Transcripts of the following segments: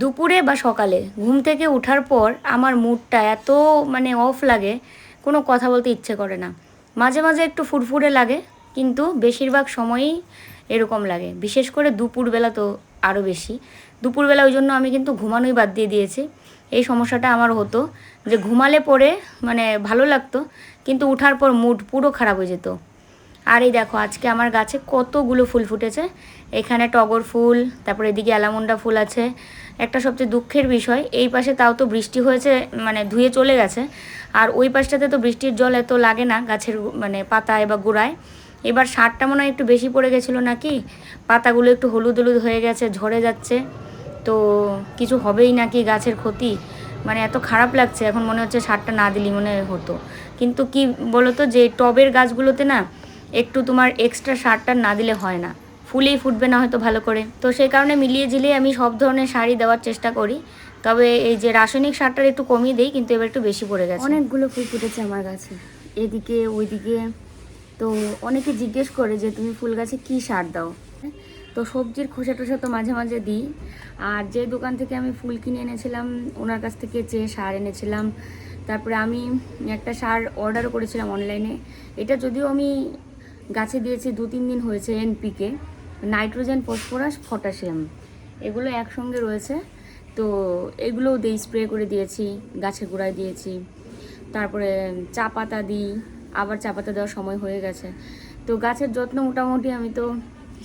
দুপুরে বা সকালে ঘুম থেকে ওঠার পর আমার মুডটা এত মানে অফ লাগে, কোনো কথা বলতে ইচ্ছে করে না। মাঝে মাঝে একটু ফুরফুরে লাগে, কিন্তু বেশিরভাগ সময়ই এরকম লাগে। বিশেষ করে দুপুরবেলা তো আরও বেশি। দুপুরবেলা ওই জন্য আমি কিন্তু ঘুমানোই বাদ দিয়ে দিয়েছি। এই সমস্যাটা আমার হতো যে ঘুমালে পরে মানে ভালো লাগতো, কিন্তু উঠার পর মুড পুরো খারাপ হয়ে যেত। আর এই দেখো, আজকে আমার গাছে কতগুলো ফুল ফুটেছে। এখানে টগর ফুল, তারপরে এদিকে অ্যালামন্ডা ফুল আছে। একটা সবচেয়ে দুঃখের বিষয়, এই পাশে তাও তো বৃষ্টি হয়েছে মানে ধুয়ে চলে গেছে। আর ওই পাশটাতে তো বৃষ্টির জল এত লাগে না গাছের মানে পাতায় বা গোড়ায়। এবার সারটা মনে হয় একটু বেশি পড়ে গেছিল নাকি? পাতাগুলো একটু হলুদ হলুদ হয়ে গেছে, ঝরে যাচ্ছে। তো কিছু হবেই নাকি গাছের ক্ষতি? মানে এত খারাপ লাগছে, এখন মনে হচ্ছে সারটা না দিলি মনে হতো। কিন্তু কি বলতো, যে টবের গাছগুলোতে না একটু তোমার এক্সট্রা সারটা না দিলে হয় না। ফুলেই ফুটবে না হয়তো ভালো করে। তো সেই কারণে মিলিয়ে ঝিলিয়ে আমি সব ধরনের শাড়ি দেওয়ার চেষ্টা করি। তবে এই যে রাসায়নিক সারটা একটু কমিয়ে দিই, কিন্তু এবার একটু বেশি পড়ে গেছে। অনেকগুলো ফুল ফুটেছে আমার গাছে এদিকে, ওইদিকে। তো অনেকে জিজ্ঞেস করে যে, তুমি ফুল গাছে কী সার দাও? তো সবজির খোসা টোসা তো মাঝে মাঝে দিই। আর যে দোকান থেকে আমি ফুল কিনে এনেছিলাম, ওনার কাছ থেকে চেয়ে সার এনেছিলাম, তারপরে আমি একটা সার অর্ডারও করেছিলাম অনলাইনে। এটা যদিও আমি গাছে দিয়েছি দু তিন দিন হয়েছে এনপিকে নাইট্রোজেন, ফসফরাস, পটাশিয়াম। এগুলো একসঙ্গে রয়েছে। তো এগুলোও দিই স্প্রে করে দিয়েছি, গাছের গোড়ায় দিয়েছি। তারপরে চা পাতা দিই, আবার চা পাতা দেওয়ার সময় হয়ে গেছে। তো গাছের যত্ন মোটামুটি আমি তো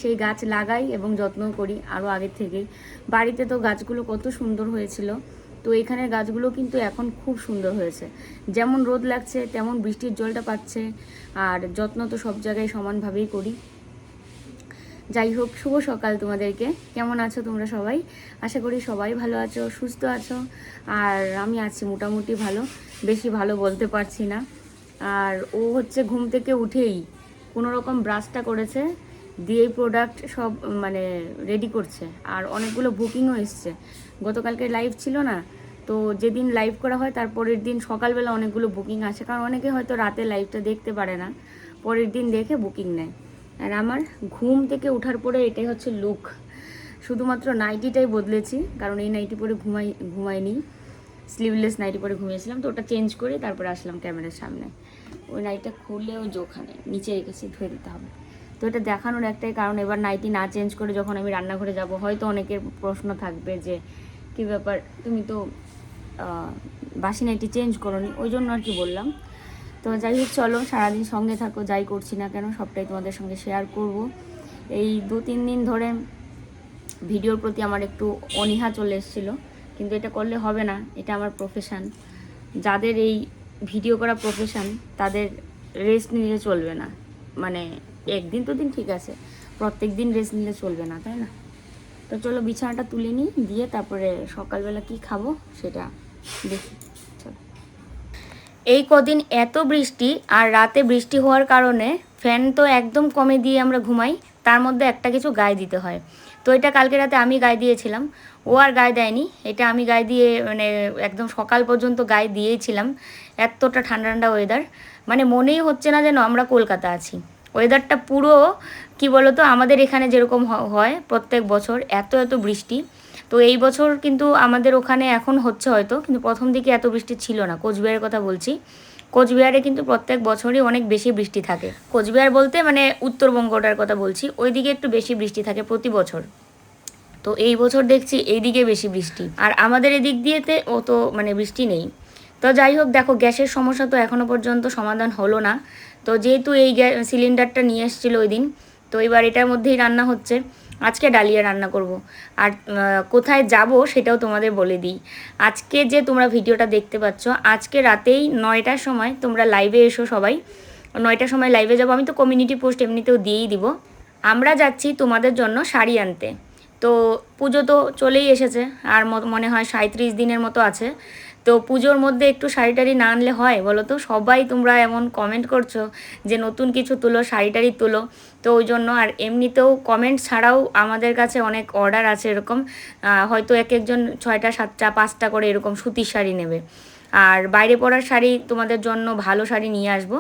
সেই গাছ লাগাই এবং যত্নও করি আরও আগের থেকেই। বাড়িতে তো গাছগুলো কত সুন্দর হয়েছিল। তো এখানের গাছগুলো কিন্তু এখন খুব সুন্দর হয়েছে। যেমন রোদ লাগছে, তেমন বৃষ্টির জলটা পাচ্ছে। আর যত্ন তো সব জায়গায় সমানভাবেই করি। যাই হোক, শুভ সকাল তোমাদেরকে। কেমন আছো তোমরা সবাই? আশা করি সবাই ভালো আছো, সুস্থ আছো। আর আমি আছি মোটামুটি ভালো, বেশি ভালো বলতে পারছি না। আর ও হচ্ছে ঘুম থেকে উঠেই কোনো রকম ব্রাশটা করেছে, দিয়েই প্রোডাক্ট সব মানে রেডি করছে। আর অনেকগুলো বুকিংও এসছে। গতকালকে লাইভ ছিল না তো যেদিন লাইভ করা হয়, তার পরের দিন সকালবেলা অনেকগুলো বুকিং আসে। কারণ অনেকে হয়তো রাতে লাইভটা দেখতে পারে না। পরের দিন দেখে বুকিং নেয়। আর আমার ঘুম থেকে ওঠার পরে এটাই হচ্ছে লুক শুধুমাত্র নাইটিটাই বদলেছি, কারণ এই নাইটি পরে ঘুমাই, ঘুমাইনি। স্লিভলেস নাইটি পরে ঘুমিয়েছিলাম, তো ওটা চেঞ্জ করে তারপরে আসলাম ক্যামেরার সামনে। ওই নাইটটা খুলে ওই যে ওখানে নিচে রেখেছি, ধুয়ে দিতে হবে। তো এটা দেখানোর একটাই কারণ, এবার নাইটি না চেঞ্জ করে যখন আমি রান্নাঘরে যাব, হয়তো অনেকের প্রশ্ন থাকবে যে, কী ব্যাপার? তুমি তো বাসি নাইটি চেঞ্জ করনি, ওই জন্য আর কি বললাম। তো যাই হোক, চলো, সারাদিন সঙ্গে থাকো, যাই করছি না কেন, সবটাই তোমাদের সঙ্গে শেয়ার করব। এই দু তিন দিন ধরে ভিডিওর প্রতি আমার একটু অনীহা চলে এসেছিল, কিন্তু এটা করলে হবে না, এটা আমার প্রফেশান যাদের এই ভিডিও করা প্রফেশান তাদের রেস্ট নিলে চলবে না। মানে একদিন তো দিন ঠিক আছে, প্রত্যেক দিন রেস্ট নিলে চলবে না, তাই না? তো চলো, বিছানাটা তুলে নিই, দিয়ে তারপরে সকালবেলা কি খাব, সেটা এই কদিন এত বৃষ্টি আর রাতে বৃষ্টি হওয়ার কারণে ফ্যান তো একদম কমে দিয়ে আমরা ঘুমাই, তার মধ্যে একটা কিছু গায়ে দিতে হয়। তো এটা কালকে রাতে আমি গায়ে দিয়েছিলাম, ও আর গায়ে দেয়নি, এটা আমি গায়ে দিয়ে মানে একদম সকাল পর্যন্ত গায়ে দিয়েছিলাম, এতটা ঠান্ডা ঠান্ডা ওয়েদার মানে মনেই হচ্ছে না যেন আমরা কলকাতা আছি। ওয়েদারটা পুরো, কি বলতো, আমাদের এখানে যেরকম হয় প্রত্যেক বছর এত এত বৃষ্টি। তো এই বছর কিন্তু আমাদের ওখানে এখন হচ্ছে হয়তো, কিন্তু প্রথম দিকে এত বৃষ্টি ছিল না, কোচবিহারের কথা বলছি। কোচবিহারে কিন্তু প্রত্যেক বছরই অনেক বেশি বৃষ্টি থাকে। কোচবিহার বলতে মানে উত্তরবঙ্গটার কথা বলছি, ওইদিকে একটু বেশি বৃষ্টি থাকে প্রতি বছর। তো এই বছর দেখছি এইদিকে বেশি বৃষ্টি। আর আমাদের এদিক দিয়েতে ও তো মানে বৃষ্টি নেই। তো যাই হোক, দেখো গ্যাসের সমস্যা তো এখনও পর্যন্ত সমাধান হলো না। তো যেহেতু এই গ্যাস সিলিন্ডারটা নিয়ে এসেছিল ওই দিন তো এবার এটার মধ্যেই রান্না হচ্ছে। আজকে ডালিয়া রান্না করব। আর কোথায় যাব সেটাও তোমাদের বলে দিই। আজকে যে তোমরা ভিডিওটা দেখতে পাচ্ছ, আজকে রাতেই নয়টার সময় তোমরা লাইভে এসো সবাই। নয়টার সময় লাইভে যাব। আমি তো কমিউনিটি পোস্ট এমনিতেও দিয়েই দিব। আমরা যাচ্ছি তোমাদের জন্য শাড়ি আনতে। তো পুজো তো চলেই এসেছে। আর মনে হয় সাঁত্রিশ দিনের মতো আছে। তো পুজোর মধ্যে একটু শাড়ি টাড়ি না আনলে হয় বলো তো সবাই তোমরা এমন কমেন্ট করছ যে নতুন কিছু তুলো শাড়ি টাড়ি তুলো। তো ওই জন্য আর এমনিতেও কমেন্ট ছাড়াও আমাদের কাছে অনেক অর্ডার আছে এরকম। হয়তো এক একজন ছয়টা, সাতটা, পাঁচটা করে এরকম সুতির শাড়ি নেবে। আর বাইরে পরার শাড়ি তোমাদের জন্য ভালো শাড়ি নিয়ে আসব।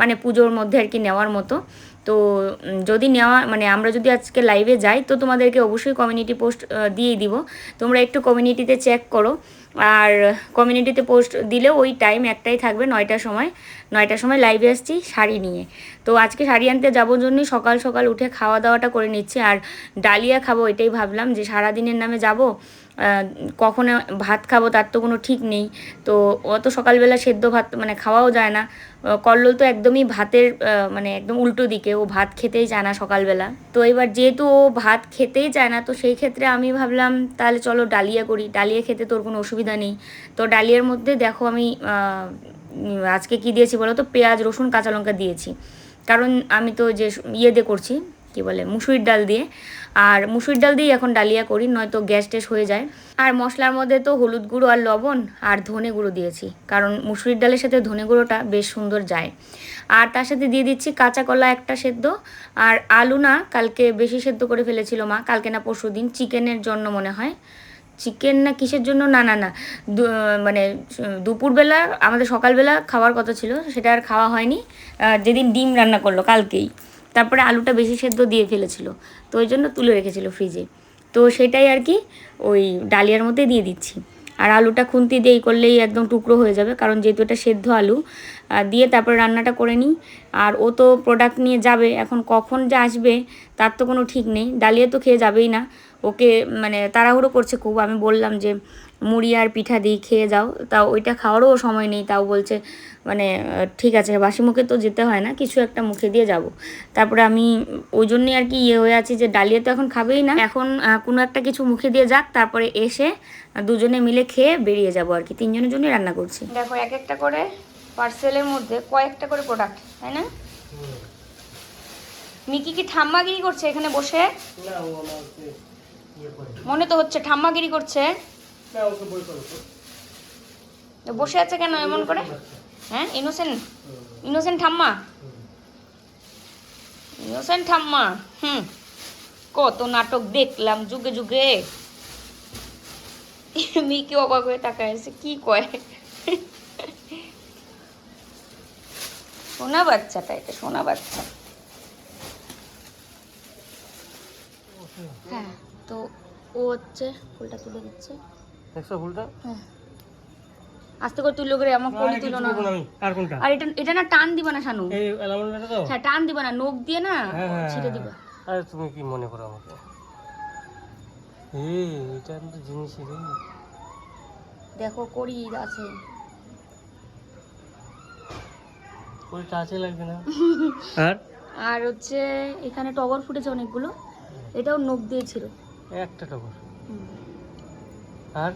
মানে পুজোর মধ্যে আর কি নেওয়ার মতো। তো যদি নেওয়া মানে আমরা যদি আজকে লাইভে যাই, তো তোমাদেরকে অবশ্যই কমিউনিটি পোস্ট দিয়েই দিব। তোমরা একটু কমিউনিটিতে চেক করো। আর কমিউনিটিতে পোস্ট দিলেও ওই টাইম একটাই থাকবে, নয়টার সময়। নয়টার সময় লাইভে আসছি শাড়ি নিয়ে। তো আজকে শাড়ি আনতে যাবোর জন্যই সকাল সকাল উঠে খাওয়া দাওয়াটা করে নিচ্ছি, আর ডালিয়া খাব এটাই ভাবলাম যে সারাদিনের নামে যাব। কখনো ভাত খাব তার তো কোনো ঠিক নেই। তো অত সকালবেলা সেদ্ধ ভাত মানে খাওয়াও যায় না। কল্লোল তো একদমই ভাতের মানে একদম উল্টো দিকে, ও ভাত খেতেই চায় না সকালবেলা। তো এবার যেহেতু ও ভাত খেতেই চায় না, তো সেই ক্ষেত্রে আমি ভাবলাম তাহলে চলো ডালিয়া করি। ডালিয়া খেতে তোর কোনো অসুবিধা নেই। তো ডালিয়ার মধ্যে দেখো আমি আজকে কি দিয়েছি বলো তো? পেঁয়াজ, রসুন, কাঁচা লঙ্কা দিয়েছি। কারণ আমি তো যে ইয়ে দিয়ে করছি, কি বলে, মুসুরির ডাল দিয়ে। আর মুসুরির ডাল দিয়েই এখন ডালিয়া করি, নয়তো গ্যাস টেস হয়ে যায়। আর মশলার মধ্যে তো হলুদ গুঁড়ো আর লবণ আর ধনে গুঁড়ো দিয়েছি। কারণ মুসুরির ডালের সাথে ধনে গুঁড়োটা বেশ সুন্দর যায়। আর তার সাথে দিয়ে দিচ্ছি কাঁচা কলা একটা সেদ্ধ। আর আলু না কালকে বেশি সেদ্ধ করে ফেলেছিল মা, কালকে না পরশু দিন চিকেনের জন্য মনে হয়। চিকেন না কিসের জন্য? না না না। মানে দুপুরবেলা, আমাদের সকালবেলা খাওয়ার কথা ছিল, সেটা আর খাওয়া হয়নি। যেদিন ডিম রান্না করল, কালকেই। তারপরে আলুটা বেশি সেদ্ধ দিয়ে ফেলেছিল, তো ওই জন্য তুলে রেখেছিল ফ্রিজে তো সেটাই আর কি, ওই ডালিয়ার মধ্যে দিয়ে দিচ্ছি। আর আলুটা খুন্তি দিয়েই করলেই একদম টুকরো হয়ে যাবে, কারণ যেহেতু এটা সেদ্ধ আলু দিয়ে তারপরে রান্নাটা করে নিই। আর ও তো প্রোডাক্ট নিয়ে যাবে, এখন কখন যে আসবে, তার তো কোনো ঠিক নেই। ডালিয়া তো খেয়ে যাবেই না। ওকে মানে তাড়াহুড়ো করছে খুব। আমি বললাম যে মুড়ি আর পিঠা দিই খেয়ে যাও। তাও ওইটা খাওয়ারও সময় নেই তাও বলছে মানে ঠিক আছে বাসি মুখে তো যেতে হয় না কিছু একটা মুখে দিয়ে যাব। তারপরে আমি ওই জন্যই আর কি ইয়ে হয়ে আছি যে ডালিয়া তো এখন খাবেই না। এখন কোনো একটা কিছু মুখে দিয়ে যাক তারপরে এসে দুজনে মিলে খেয়ে বেরিয়ে যাব আর কি। তিনজনের জন্যই রান্না করছি। দেখো এক একটা করে পার্সেলের মধ্যে কয়েকটা করে প্রোডাক্ট তাই না? মিকি কি ঠাম্মাগিরি করছে এখানে বসে? না ও মনে তো হচ্ছে ঠাম্মাগিরি করছে। বসে আছে কেন এমন করে? হ্যাঁ ইনোসেন্ট ইনোসেন্ট ঠাম্মা? ইনোসেন্ট ঠাম্মা? হুম। কত নাটক দেখলাম যুগে যুগে। মিকি অবাক হয়ে তাকায় আছে কি কয়? সোনা বাচ্চাটা এটা সোনা বাচ্চা। হ্যাঁ। তো ও হচ্ছে ফুলটা তুলে দিচ্ছে। দেখছ ফুলটা? হ্যাঁ। আস্তে করে তুললো করে আমার কোলে তুলো না। আমি। আর কোনটা? আর এটা এটা না টান দিবা না শানু। এই অ্যালামনটা তো? হ্যাঁ টান দিবা না নখ দিয়ে না হ্যাঁ, হ্যাঁ, ছিঁড়ে হ্যাঁ। দিবা। আরে তুমি কি মনে করো আমাকে? এই এটা তো জিনিস রে দেখো করি আছে। ওইটা আছে লাগবে না। আর? আর হচ্ছে এখানে টগর ফুটেছে অনেকগুলো। এটাও নখ দিয়ে ছিল একটা টগর আর?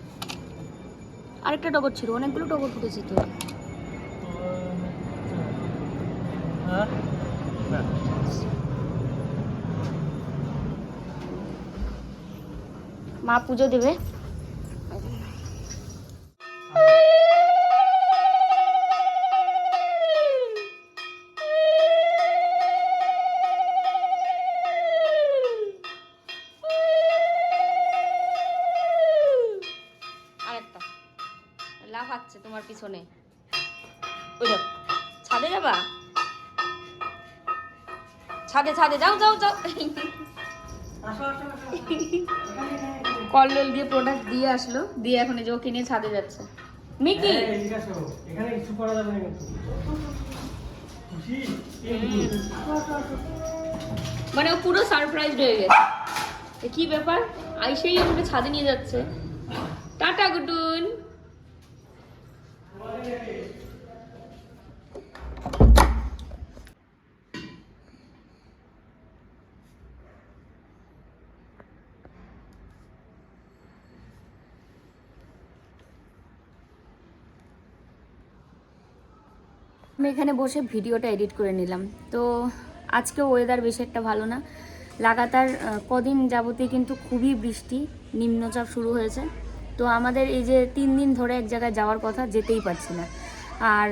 আরেকটা টগর ছিল অনেকগুলো টগর ফুটেছে তো। মা পুজো দেবে। পিছনে ওই ছাদে যাবা? ছাদে ছাদে যাও যাও যাও। কল্লোল দিয়ে প্রোডাক্ট দিয়ে আসলো দিয়ে এখন এই যে ওকে নিয়ে ছাদে যাচ্ছে। মিকি। এখানে কিছু করা যাবে না কিন্তু। মানে ও পুরো সারপ্রাইজ হয়ে গেছে। এ কি ব্যাপার? আইসেই আমাকে ছাদে নিয়ে যাচ্ছে। টাটা গুডুন। আমি এখানে বসে ভিডিওটা এডিট করে নিলাম। তো আজকে ওয়েদার বেশি একটা ভালো না। লাগাতার কদিন যাবতীয় কিন্তু খুবই বৃষ্টি, নিম্নচাপ শুরু হয়েছে। তো আমাদের এই যে তিন দিন ধরে এক জায়গায় যাওয়ার কথা, যেতেই পারছি না। আর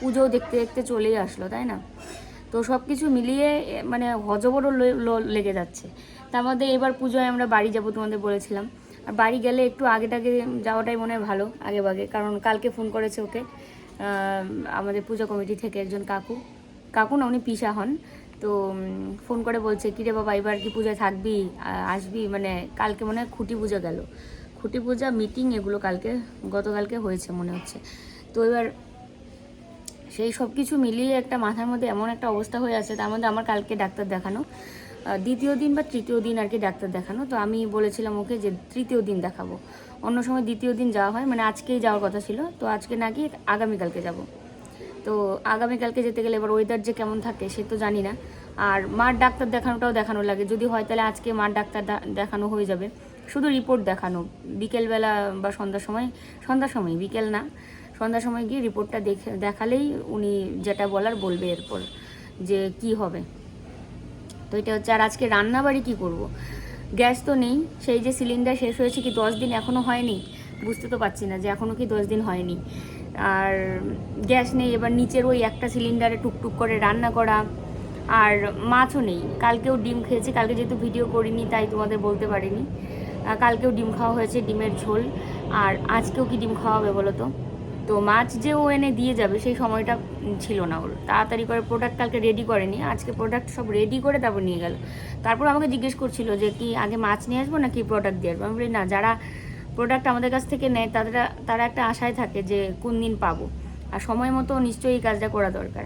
পুজো দেখতে দেখতে চলেই আসলো, তাই না? তো সব কিছু মিলিয়ে মানে হজবরও লেগে যাচ্ছে। তার মধ্যে এবার পুজোয় আমরা বাড়ি যাব তোমাদের বলেছিলাম। আর বাড়ি গেলে একটু আগে টাগে যাওয়াটাই মনে হয় ভালো আগে বাগে কারণ কালকে ফোন করেছে ওকে আমাদের পূজা কমিটি থেকে একজন কাকু। কাকু না, উনি পিসা হন। তো ফোন করে বলছে, কিরে বাবা, এবার কি পূজায় থাকবি? আসবি? মানে কালকে মনে হয় খুঁটি পূজা গেল। খুঁটি পূজা মিটিং এগুলো কালকে, গতকালকে হয়েছে মনে হচ্ছে। তো এবার সেই সব কিছু মিলিয়ে একটা মাথার মধ্যে এমন একটা অবস্থা হয়ে আছে, তার মধ্যে আমার কালকে ডাক্তার দেখানো। দ্বিতীয় দিন বা তৃতীয় দিন আর কি ডাক্তার দেখানো। তো আমি বলেছিলাম ওকে যে তৃতীয় দিন দেখাবো। অন্য সময় দ্বিতীয় দিন যাওয়া হয় মানে আজকেই যাওয়ার কথা ছিল। তো আজকে নাকি আগামীকালকে যাব। তো আগামীকালকে যেতে গেলে এবার ওয়েদার যে কেমন থাকে সে তো জানি না। আর মার ডাক্তার দেখানোটাও দেখানো লাগে। যদি হয় তাহলে আজকে মার ডাক্তার দেখানো হয়ে যাবে। শুধু রিপোর্ট দেখানো। বিকেলবেলা বা সন্ধ্যার সময় সন্ধ্যার সময়, বিকেল না, সন্ধ্যার সময় গিয়ে রিপোর্টটা দেখে, দেখালেই উনি যেটা বলার বলবে এরপর, যে কি হবে। তো এটা হচ্ছে, আর আজকে রান্নাবাড়ি কি করব। গ্যাস তো নেই, সেই যে সিলিন্ডার শেষ হয়েছে কি দশ দিন এখনও হয়নি? বুঝতে তো পারছি না যে এখনও কি দশ দিন হয়নি। আর গ্যাস নেই, এবার নিচের ওই একটা সিলিন্ডারে টুকটুক করে রান্না করা। আর মাছও নেই, কালকেও ডিম খেয়েছি, কালকে যেহেতু ভিডিও করিনি, তাই তোমাদের বলতে পারিনি। কালকেও ডিম খাওয়া হয়েছে, ডিমের ঝোল। আর আজকেও কি ডিম খাওয়া হবে বলো তো? তো মাছ যে ও এনে দিয়ে যাবে, সেই সময়টা ছিল না ওর। তাড়াতাড়ি করে প্রোডাক্ট কালকে রেডি করেনি। আজকে প্রোডাক্ট সব রেডি করে তারপর নিয়ে গেল। তারপর আমাকে জিজ্ঞেস করছিল যে, কি আগে মাছ নিয়ে আসব নাকি প্রোডাক্ট দিয়ে আসব? আমি বলি, না, যারা প্রোডাক্ট আমাদের কাছ থেকে নেয় তারা তারা একটা আশায় থাকে যে কোন দিন পাবো। আর সময় মতো নিশ্চয়ই এই কাজটা করা দরকার।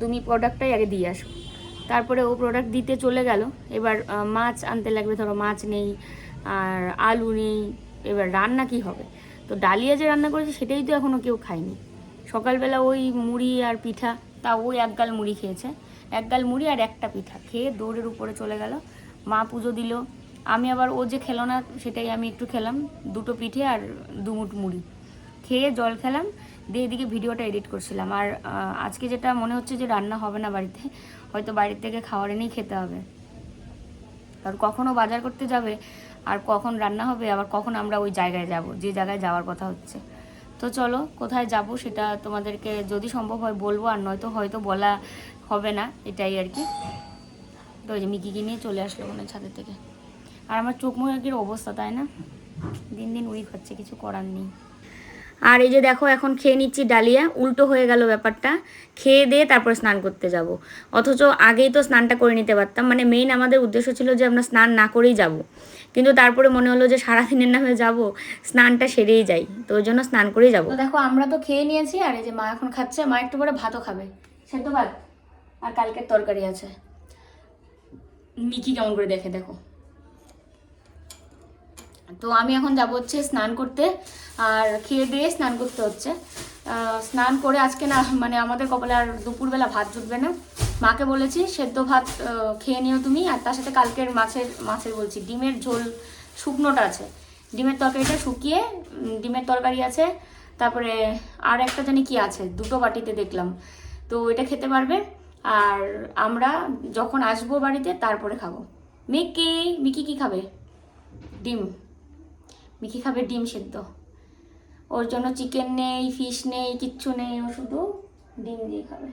তুমি প্রোডাক্টটাই আগে দিয়ে আসো। তারপরে ও প্রোডাক্ট দিতে চলে গেল। এবার মাছ আনতে লাগবে, ধরো মাছ নেই, আর আলু নেই, এবার রান্না কি হবে? তো ডালিয়া যে রান্না করেছে, সেটাই তো এখনও কেউ খায়নি। সকালবেলা ওই মুড়ি আর পিঠা, তা ওই এক গাল মুড়ি খেয়েছে। এক গাল মুড়ি আর একটা পিঠা। খেয়ে দৌড়ের উপরে চলে গেল। মা পুজো দিল। আমি আবার ও যে খেলো না, সেটাই আমি একটু খেলাম। দুটো পিঠে আর দুমুট মুড়ি। খেয়ে জল খেলাম। দিয়ে এদিকে ভিডিওটা এডিট করছিলাম। আর আজকে যেটা মনে হচ্ছে যে রান্না হবে না বাড়িতে হয়তো বাইরের থেকে খাবার এনেই খেতে হবে। কারণ কখনো বাজার করতে যাবে, আর কখন রান্না হবে, আবার কখন আমরা ওই জায়গায় যাব, যে জায়গায় যাওয়ার কথা হচ্ছে। তো চলো, কোথায় যাব সেটা তোমাদেরকে যদি সম্ভব হয় বলব, আর নয়তো হয়তো বলা হবে না, এটাই আর কি। তো ওই যে মিকিকে নিয়ে চলে আসলো মনে ছাদের থেকে। আর আমার চোখ মুখের অবস্থা, তাই না? দিন দিন উইক হচ্ছে কিছু করার নেই। আর এই যে দেখো, এখন খেয়ে নিচ্ছি ডালিয়া, উল্টো হয়ে গেল ব্যাপারটা। খেয়ে দিয়ে তারপর স্নান করতে যাব। অথচ আগেই তো স্নানটা করে নিতে পারতাম। মানে মেইন আমাদের উদ্দেশ্য ছিল যে আমরা স্নান না করেই যাব। কিন্তু তারপরে মনে হলো যে সারাদিনের নামে যাব, স্নানটা সেরেই যাই। তো ওই জন্য স্নান করেই যাব। দেখো, আমরা তো খেয়ে নিয়েছি, আর এই যে মা এখন খাচ্ছে, মা একটু পরে ভাতও খাবে। সেদ্ধ ভাত আর কালকের তরকারি আছে। মিকি কেমন করে দেখে দেখো। তো আমি এখন যাব হচ্ছে স্নান করতে, আর খেয়ে দিয়ে স্নান করতে হচ্ছে। স্নান করে আজকে না মানে আমাদের কপালে আর দুপুরবেলা ভাত জুটবে না। মাকে বলেছি, সেদ্ধ ভাত খেয়ে নিও তুমি। আর তার সাথে কালকের মাছের মাছের বলছি, ডিমের ঝোল, শুকনোটা আছে। ডিমের তরকারিটা শুকিয়ে ডিমের তরকারি আছে। তারপরে আর একটা জানি কি আছে, দুটো বাটিতে দেখলাম। তো এটা খেতে পারবে। আর আমরা যখন আসব বাড়িতে, তারপরে খাব। মিকি মিকি কি খাবে? ডিম। মিকি খাবে ডিম সেদ্ধ। ওর জন্য চিকেন নেই ফিশ নেই কিচ্ছু নেই ও শুধু ডিম দিয়ে খাবে।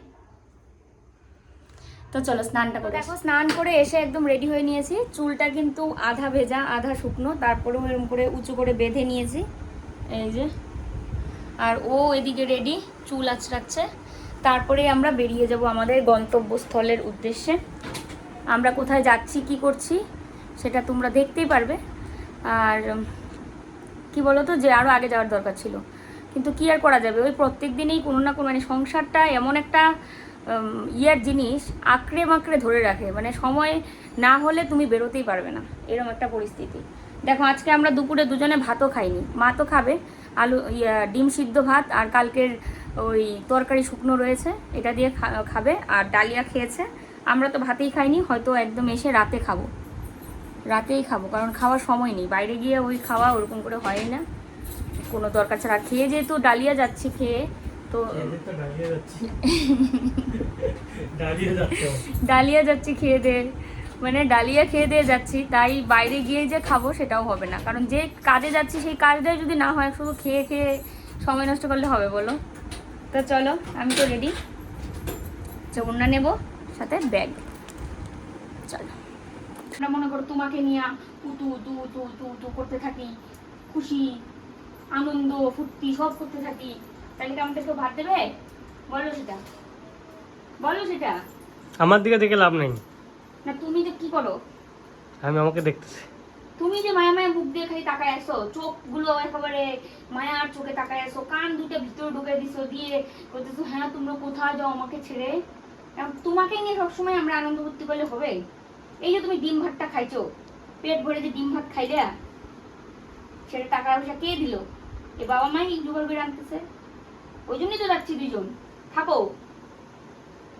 তো চলো স্নানটা করে দেখো স্নান করে এসে একদম রেডি হয়ে নিয়েছি। চুলটা কিন্তু আধা ভেজা আধা শুকনো তারপরেও এরকম করে উঁচু করে বেঁধে নিয়েছি। এই যে। আর ও এদিকে রেডি চুল আঁচড়াচ্ছে তারপরে আমরা বেরিয়ে যাব আমাদের গন্তব্যস্থলের উদ্দেশ্যে। আমরা কোথায় যাচ্ছি কি করছি সেটা তোমরা দেখতেই পারবে। আর কি বলতো? যে আরও আগে যাওয়ার দরকার ছিল। কিন্তু কি আর করা যাবে? ওই প্রত্যেক দিনেই কোনো না কোনো মানে সংসারটা এমন একটা ইয়ার জিনিস আঁকড়ে মাঁকড়ে ধরে রাখে। মানে সময় না হলে তুমি বেরোতেই পারবে না। এরকম একটা পরিস্থিতি। দেখো, আজকে আমরা দুপুরে দুজনে ভাতও খাইনি। মা তো খাবে। আলু, ইয়া, ডিম সিদ্ধ ভাত আর কালকের ওই তরকারি শুকনো রয়েছে। এটা দিয়ে খাবে। আর ডালিয়া খেয়েছে। আমরা তো ভাতেই খাইনি। হয়তো একদম এসে রাতে খাব। রাতেই খাব কারণ খাওয়ার সময় নেই। বাইরে গিয়ে ওই খাওয়া ওরকম করে হয় না। কোনো দরকার ছাড়া। খেয়ে যেহেতু ডালিয়া যাচ্ছি খেয়ে তো ডালিয়ে যাচ্ছি। খেয়ে দে। মানে ডালিয়া খেয়ে দিয়ে যাচ্ছি তাই বাইরে গিয়ে যে খাব সেটাও হবে না। কারণ যে কাজে যাচ্ছি সেই কাজটাই যদি না হয় শুধু খেয়ে খেয়ে সময় নষ্ট করলে হবে বলো। তো চলো আমি তো রেডি চৌন্না নেব সাথে ব্যাগ। আমরা মনে করো তোমাকে নিয়ে উতু উতু উতু উতু উতু করতে থাকি খুশি আনন্দ ফুর্তি সব করতে থাকি তাহলে কি আমাদের কেউ ভাত দেবে? বলো সেটা। বলো সেটা। আমার দিকে দেখে লাভ নেই। না তুমি যে কি করো আমি আমাকে দেখতেছি। তুমি যে মায়া মায়া মুখ দিয়ে খালি তাকায় আসো চোখগুলো একেবারে মায়ার চোখে তাকায় আসো কান দুটো ভিতরে ঢুকে দিছো দিয়ে বলতেছো হ্যাঁ তোমরা কোথায় যাও আমাকে ছেড়ে? তোমাকে নিয়ে সবসময় আমরা আনন্দ করতে পারলে হবে? এই যে তুমি ডিম ভাতটা খাইছো পেট ভরে যে ডিম ভাত খাইলে সেটা টাকা পয়সা কে দিল? এ বাবা মাই জোগাড় করে আনতেছে ওই জন্যই তো যাচ্ছি দুজন থাকো।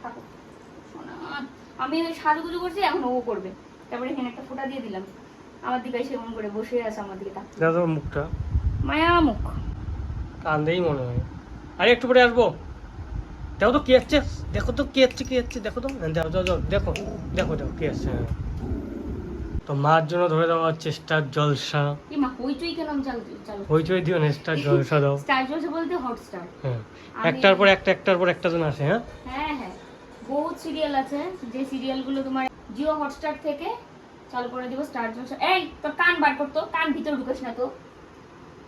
থাকো। আমি ওই সাজুগুজু করছি এখন ও করবে। তারপরে এখানে একটা ফোঁটা দিয়ে দিলাম। আমার দিকে এসে এমন করে বসে আছে আমার দিকে মুখটা। মায়া মুখ কান্দেই মনে হয়। আরে একটু পরে আসব। দেখো তো কি আসছে? দেখো তো কি আসছে কি আসছে দেখো তো। হ্যাঁ, যাও যাও যাও দেখো দেখো দেখো কি আসছে। হ্যাঁ। তো মার জন্য ধরে দেওয়া হচ্ছে স্টার জলসা। কি মা হইচই দিও না স্টার জলসা দাও। স্টার জলসা বলতে হটস্টার। হ্যাঁ। একটার পর একটা একটার পর একটা জন আসে হ্যাঁ? হ্যাঁ হ্যাঁ। বহুত সিরিয়াল আছে যে সিরিয়ালগুলো তোমার জিও হটস্টার থেকে চালু করে দিব স্টার জলসা। এই তোর কান বার করতো কান ভিতরে ঢুকাস না তো।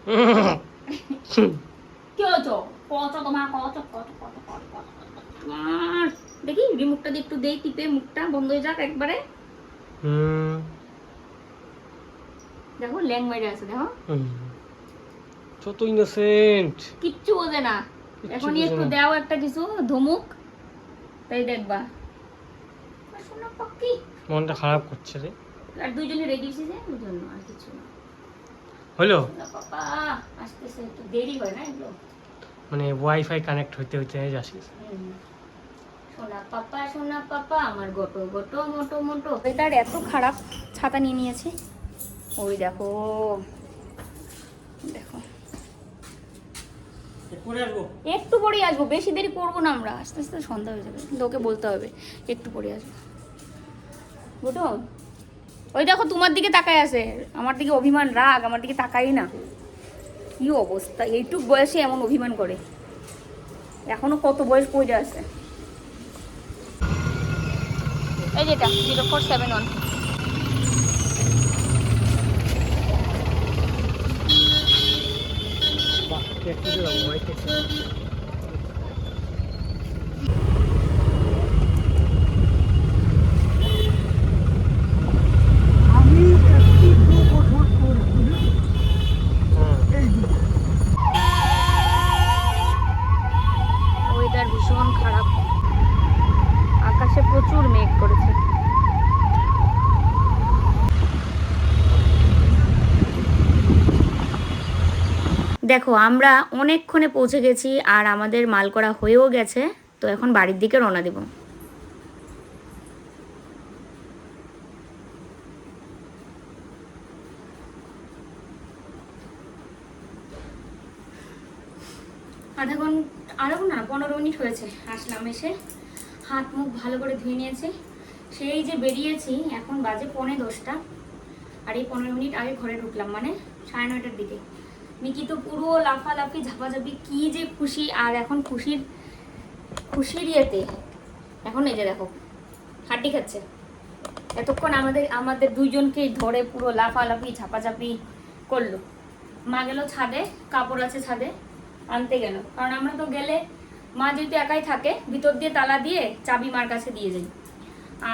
কি হতো কত তোমার কত কত কত কত কত দেখি দিয়ে একটু দেই টিপে মুখটা বন্ধ হয়ে যাক একবারে। হুম। দেখো ল্যাং মেরে আছে দেখো। হুম। কত ইনোসেন্ট কিচ্ছু বোঝে না। এখনই একটু। দাও একটা কিছু ধমুক তাই দেখবা। আর শোনা পাক্কি মনটা খারাপ করছে রে। আর দুইজনে রেডি হয়েছে যে জন্য আর কিছু না। হলো? পাপা আসতেছে একটু দেরি হয় না এগুলো। মানে ওয়াইফাই কানেক্ট হইতে হইতে। সোনা পাপা সোনা পাপা আমার গোটো গোটো মোটো মোটো। ওয়েদার এত খারাপ ছাতা নিয়ে নিয়েছি। ওই দেখো দেখো। একটু পরে আসব? বেশি দেরি করব না আমরা। আস্তে আস্তে সন্ধ্যা হয়ে যাবে ওকে বলতে হবে একটু পরে আসব। বুটো ওই দেখো তোমার দিকে তাকায় আছে আমার দিকে অভিমান রাগ আমার দিকে তাকাই না। কি অবস্থা? এইটুক বয়সে এমন অভিমান করে। এখনও কত বয়স পড়ে আছে? এই যেটা জিরো ফোর সেভেন ওয়ান বাহ একটু দিয়ে দাও ওয়াইফাই ওয়েদার ভীষণ খারাপ আকাশে প্রচুর মেঘ করেছে দেখো, আমরা অনেকক্ষণে পৌঁছে গেছি আর আমাদের মাল করা হয়েও গেছে, তো এখন বাড়ির দিকে রওনা দেব। আধা ঘণ্টা, আধা না, পনেরো মিনিট হয়েছে। আসলাম এসে, হাত মুখ ভালো করে ধুয়ে নিয়েছি। সেই যে বেরিয়েছি, এখন বাজে পৌনে দশটা। আর এই পনেরো মিনিট আগে ঘরে ঢুকলাম মানে সাড়ে নয়টার দিকে। মিকি তো পুরো লাফালাফি, ঝাপাঝাপি, কি যে খুশি, আর এখন খুশির খুশির ইয়েতে। এখন এই যে দেখো, হাড্ডি খাচ্ছে। এতক্ষণ আমাদের আমাদের দুইজনকেই ধরে পুরো লাফালাফি, ঝাপাঝাপি করল। মা গেল ছাদে, কাপড় আছে ছাদে, আনতে গেল। কারণ আমরা তো গেলে, মা যেহেতু একাই থাকে, ভিতর দিয়ে তালা দিয়ে চাবি মার কাছে দিয়ে যাই।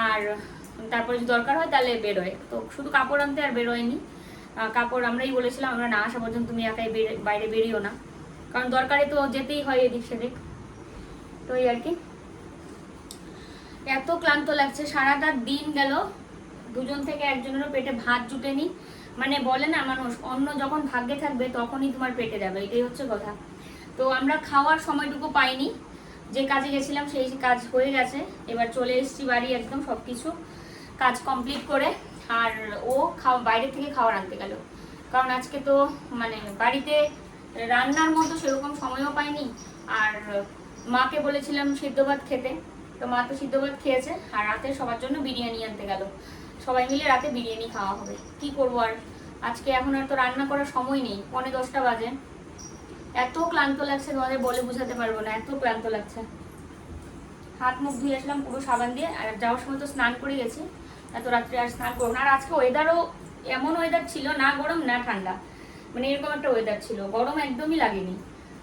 আর তারপরে যদি দরকার হয়, তাহলে বেরোয়। তো শুধু কাপড় আনতে আর বেরোয়নি। কাপড় আমরাই বলেছিলাম, আমরা না আসা পর্যন্ত তুমি একাই বাইরে বেরিও না। কারণ দরকারে তো যেতেই হয় এদিক সেদিক। তো এই আর কি। এত ক্লান্ত লাগছে, সারাটা দিন গেল। দুজন থেকে একজনেরও পেটে ভাত জুটেনি। মানে বলে না মানুষ অন্য যখন ভাগ্যে থাকবে তখনই তোমার পেটে যাবে, এটাই হচ্ছে কথা। তো আমরা খাওয়ার সময়টুকু পাইনি। যে কাজে গেছিলাম সেই কাজ হয়ে গেছে। এবার চলে এসেছি বাড়ি একদম সব কিছু কাজ কমপ্লিট করে। আর ও খাওয়া বাইরে থেকে খাবার আনতে গেল। কারণ আজকে তো মানে বাড়িতে রান্নার মতো সেরকম সময়ও পাইনি। আর মাকে বলেছিলাম সিদ্ধ ভাত খেতে। তো মা তো সিদ্ধ ভাত খেয়েছে, আর রাতে সবার জন্য বিরিয়ানি আনতে গেল। সবাই মিলে রাতে বিরিয়ানি খাওয়া হবে। কি করব আর? আজকে এখন আর তো রান্না করার সময় নেই, পৌনে দশটা বাজে। এত ক্লান্ত লাগছে তোমাদের বলে বোঝাতে পারব না, এত ক্লান্ত লাগছে। হাত মুখ ধুয়ে আসলাম পুরো সাবান দিয়ে, আর যাওয়ার সময় তো স্নান করে গেছি। এত রাত্রে আর স্নান করব না। আর আজকে ওয়েদারও এমন ওয়েদার ছিল, না গরম, না ঠান্ডা। মানে এরকম একটা ওয়েদার ছিল। গরম একদমই লাগেনি।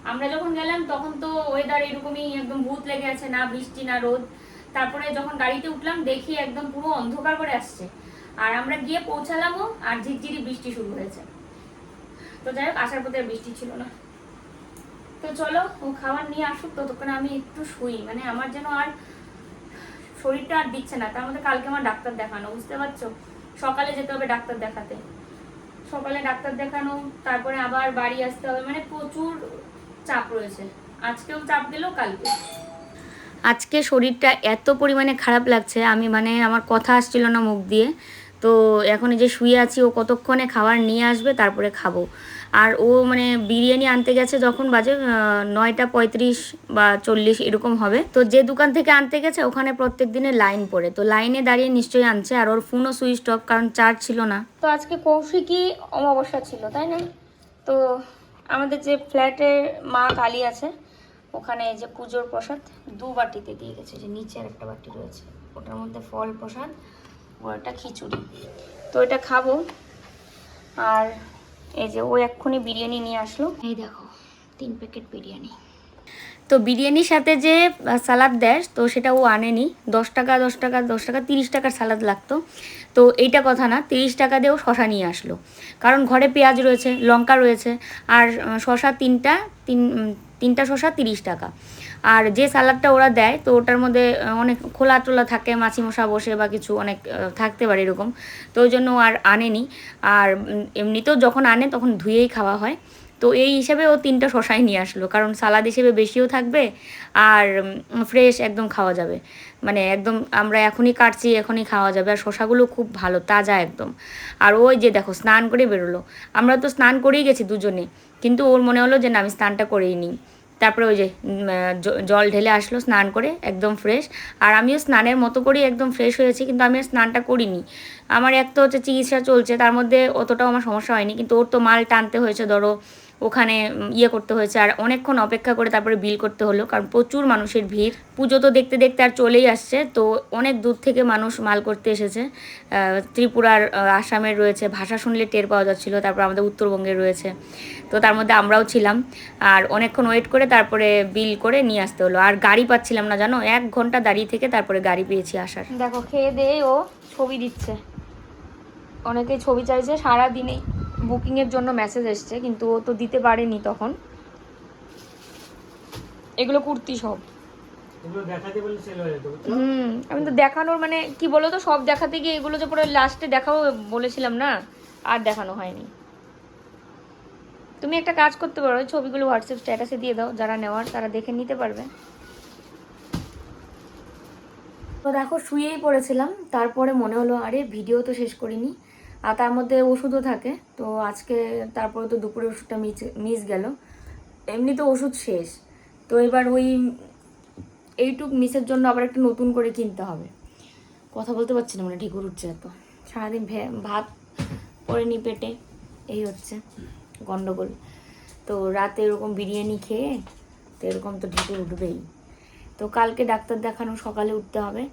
আমরা যখন গেলাম, তখন তো ওয়েদার এরকমই একদম ভূত লেগে আছে, না বৃষ্টি, না রোদ। তারপরে যখন গাড়িতে উঠলাম, দেখি একদম পুরো অন্ধকার করে আসছে। আর আমরা গিয়ে পৌঁছালামও, আর ঝিরঝিরি বৃষ্টি শুরু হয়েছে। তো যাই হোক, আসার পথে বৃষ্টি ছিল না। তো চলো, ও খাবার নিয়ে আসুক, ততক্ষণ আমি একটু শুই। মানে আমার যেন আর শরীরটা আর দিচ্ছে না, তার মধ্যে কালকে আমার ডাক্তার দেখানো, বুঝতে পারছ? সকালে যেতে হবে ডাক্তার দেখাতে। সকালে ডাক্তার দেখানো, তারপরে আবার বাড়ি আসতে হবে মানে প্রচুর চাপ রয়েছে। আজকেও চাপ দিল, কালকে। আজকে শরীরটা এত পরিমাণে খারাপ লাগছে, আমি মানে আমার কথা আসছিল না মুখ দিয়ে। তো এখন যে শুয়ে আছি, ও কতক্ষণে খাবার নিয়ে আসবে, তারপরে খাব। আর ও মানে বিরিয়ানি আনতে গেছে যখন বাজে নয়টা পঁয়ত্রিশ বা চল্লিশ এরকম হবে। তো যে দোকান থেকে আনতে গেছে, ওখানে প্রত্যেক দিনে লাইন পড়ে। তো লাইনে দাঁড়িয়ে নিশ্চয়ই আনছে, আর ওর ফোনও সুইচ অফ, কারণ চার্জ ছিল না। তো আজকে কৌশিকই অমাবস্যা ছিল, তাই না? তো আমাদের যে ফ্ল্যাটের মা কালী আছে, ওখানে যে পুজোর প্রসাদ দু বাটিতে দিয়ে গেছে যে নিচে আর একটা বাটি রয়েছে। ওটার মধ্যে ফল প্রসাদ ও একটা খিচুড়ি। তো এটা খাব, আর এই যে ও এক্ষুনি বিরিয়ানি নিয়ে আসলো। এই দেখো তিন প্যাকেট বিরিয়ানি। তো বিরিয়ানির সাথে যে সালাদ দেয় তো সেটা ও আনেনি। দশ টাকা দশ টাকা দশ টাকা তিরিশ টাকার সালাদ লাগতো। তো এইটা কথা না তিরিশ টাকা দিয়েও শশা নিয়ে আসলো। কারণ ঘরে পেঁয়াজ রয়েছে লঙ্কা রয়েছে আর শশা তিনটা তিন তিনটা শশা তিরিশ টাকা। আর যে সালাদটা ওরা দেয়, তো ওটার মধ্যে অনেক খোলা টোলা থাকে, মাছি মশা বসে বা কিছু অনেক থাকতে পারে এরকম। তো ওই জন্য আর আনেনি। আর এমনিতেও যখন আনে তখন ধুয়েই খাওয়া হয়। তো এই হিসাবে ও তিনটা শশাই নিয়ে আসলো। কারণ সালাদ হিসেবে বেশিও থাকবে আর ফ্রেশ একদম খাওয়া যাবে। মানে একদম আমরা এখনই কাটছি, এখনই খাওয়া যাবে। আর শশাগুলো খুব ভালো, তাজা একদম। আর ওই যে দেখো, স্নান করে বেরোলো। আমরা তো স্নান করেই গেছি দুজনে। কিন্তু ওর মনে হলো যে, না, আমি স্নানটা করেই নিই। তারপরে ওই যে জল ঢেলে আসলো স্নান করে, একদম ফ্রেশ আর আমিও স্নানের মতো করেই একদম ফ্রেশ হয়েছি, কিন্তু আমি স্নানটা করিনি। আমার এক তো হচ্ছে চিকিৎসা চলছে, তার মধ্যে অতটাও আমার সমস্যা হয়নি, কিন্তু ওর তো মাল টানতে হয়েছে, ধরো ওখানে ইয়ে করতে হয়েছে। আর অনেকক্ষণ অপেক্ষা করে তারপরে বিল করতে হলো, কারণ প্রচুর মানুষের ভিড়। পুজো তো দেখতে দেখতে আর চলেই আসছে, তো অনেক দূর থেকে মানুষ মাল করতে এসেছে। ত্রিপুরার আসামের রয়েছে, ভাষা শুনলে টের পাওয়া যাচ্ছিল, তারপর আমাদের উত্তরবঙ্গের রয়েছে। তো তার মধ্যে আমরাও ছিলাম, আর অনেকক্ষণ ওয়েট করে তারপরে বিল করে নিয়ে আসতে হলো। আর গাড়ি পাচ্ছিলাম না, জানো? এক ঘণ্টা দাঁড়িয়ে থেকে তারপরে গাড়ি পেয়েছি আসার। দেখো, খেয়ে দিয়ে ও ছবি দিচ্ছে। অনেকেই ছবি চাইছে সারা দিনেই বুকিংয়ের জন্য মেসেজ এসছে কিন্তু ও তো দিতে পারেনি তখন। এগুলো কুর্তি সব? হুম আমি তো দেখানোর মানে কি বলো তো সব দেখাতে গিয়ে এগুলো যে পরে লাস্টে দেখাও বলেছিলাম না আর দেখানো হয়নি। তুমি একটা কাজ করতে পারো ওই ছবিগুলো হোয়াটসঅ্যাপ স্ট্যাটাসে দিয়ে দাও যারা নেওয়ার তারা দেখে নিতে পারবে। তো দেখো শুয়েই পড়েছিলাম তারপরে মনে হলো আরে ভিডিও তো শেষ করিনি। আর তার মধ্যে ওষুধও থাকে। তো আজকে তারপরে তো দুপুরে ওষুধটা মিস মিস গেল। এমনি তো ওষুধ শেষ। তো এবার ওই এইটুক মিসের জন্য আবার একটা নতুন করে কিনতে হবে। কথা বলতে পারছি না মানে ঢিকুর উঠছে এত। সারাদিন ভাত পড়েনি পেটে, এই হচ্ছে গন্ডগোল। তো রাতে এরকম বিরিয়ানি খেয়ে তো এরকম তো ঢিকুর উঠবেই। তো কালকে ডাক্তার দেখানো সকালে উঠতে হবে।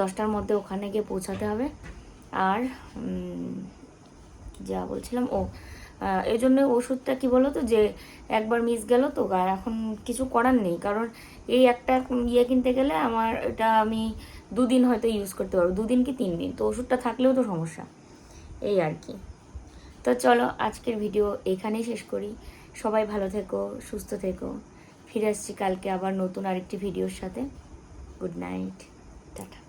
দশটার মধ্যে ওখানে গিয়ে পৌঁছাতে হবে। আর যা বলছিলাম, ও এই জন্য ওষুধটা কি বলো তো যে, একবার মিস গেল তো, আর এখন কিছু করার নেই, কারণ এই একটা ইয়ে কিনতে গেলে আমার এটা আমি দুদিন হয়তো ইউজ করতে পারব, দুদিন কি তিন দিন, তো ওষুধটা থাকলেও তো সমস্যা, এই আর কি। তো চলো, আজকের ভিডিও এখানেই শেষ করি, সবাই ভালো থেকো, সুস্থ থেকো, ফিরে আসছি কালকে আবার নতুন আরেকটি ভিডিওর সাথে গুড নাইট টাটা।